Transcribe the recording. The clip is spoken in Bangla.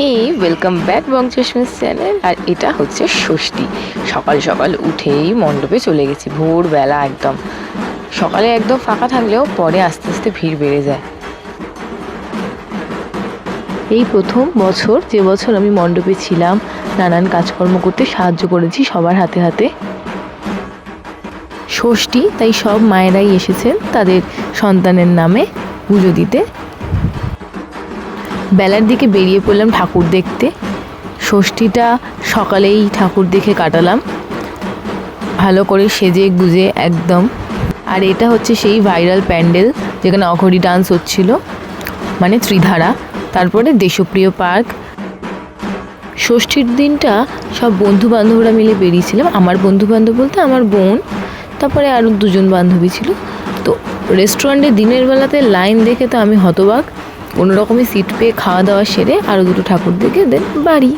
হে ওয়েলকাম ব্যাক বংচশমিস চ্যানেল। আর এটা হচ্ছে ষষ্ঠী। সকাল সকাল উঠেই মণ্ডপে চলে গেছি, ভোরবেলা একদম। সকালে একদম ফাঁকা থাকলেও পরে আস্তে আস্তে ভিড় বেড়ে যায়। এই প্রথম বছর, যে বছর আমি মণ্ডপে ছিলাম, নানান কাজকর্ম করতে সাহায্য করেছি সবার হাতে হাতে। ষষ্ঠী, তাই সব মায়েরাই এসেছেন তাদের সন্তানের নামে পুজো দিতে। বেলার দিকে বেরিয়ে পড়লাম ঠাকুর দেখতে। ষষ্ঠীটা সকালেই ঠাকুর দেখে কাটালাম। ভালো করে সেজে গুজে একদম। আর এটা হচ্ছে সেই ভাইরাল প্যান্ডেল, যেখানে অঘরি ডান্স হচ্ছিল মানে ত্রিধারা, তারপরে দেশপ্রিয় পার্ক। ষষ্ঠীর দিনটা সব বন্ধু বান্ধবরা মিলে বেরিয়েছিলাম। আমার বন্ধু বান্ধব বলতে আমার বোন, তারপরে আরও দুজন বান্ধবী ছিল। তো রেস্টুরেন্টে দিনের বেলাতে লাইন দেখে তো আমি হতবাক। কোনো রকমে সিট পেয়ে খাওয়া দাওয়া সেরে আরও দুটো ঠাকুর দেখে দেন বাড়ি।